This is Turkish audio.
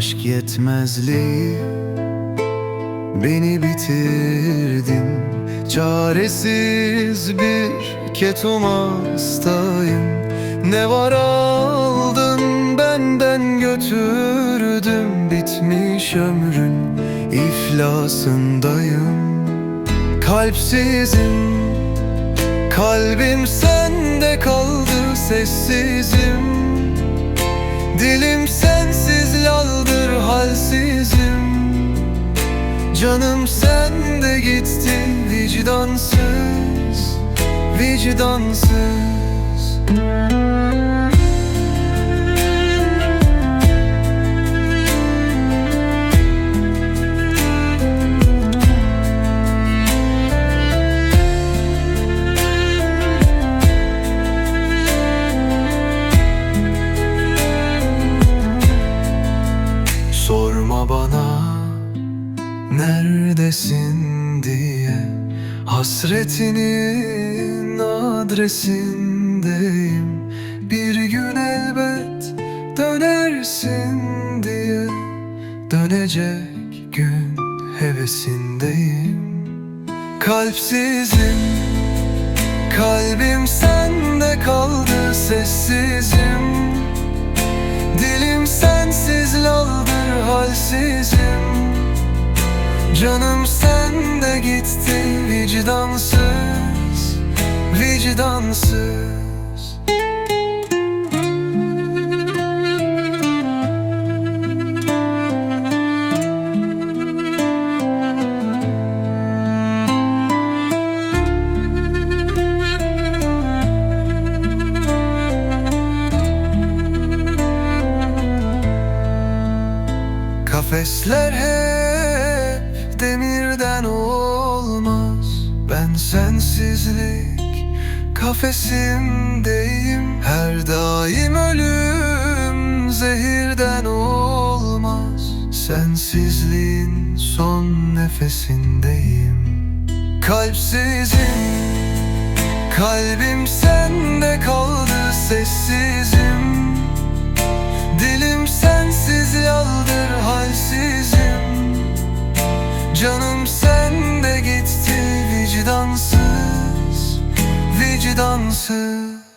Aşk yetmezliği Beni bitirdin. Çaresiz bir ketum hastayım. Ne var aldın benden götürdüm Bitmiş ömrün iflasındayım. Kalpsizim Kalbim sende kaldı sessizim. Dilim sensiz laldır Canım sende gitti vicdansız Vicdansız neredesin diye Hasretinin adresindeyim. Bir gün elbet dönersin diye Dönecek gün hevesindeyim. Kalpsizim Kalbim sende kaldı sessizim. Dilim sensiz laldır halsizim Canım sende gitti vicdansız Vicdansız. Kafesler hep sensizlik kafesindeyim. Her daim ölüm zehirden olmaz. Sensizliğin son nefesindeyim. Kalpsizim Kalbim sende kaldı sessizim. Dilim sensiz yaldır halsizim. Canım gitti vicdansız Vicdansız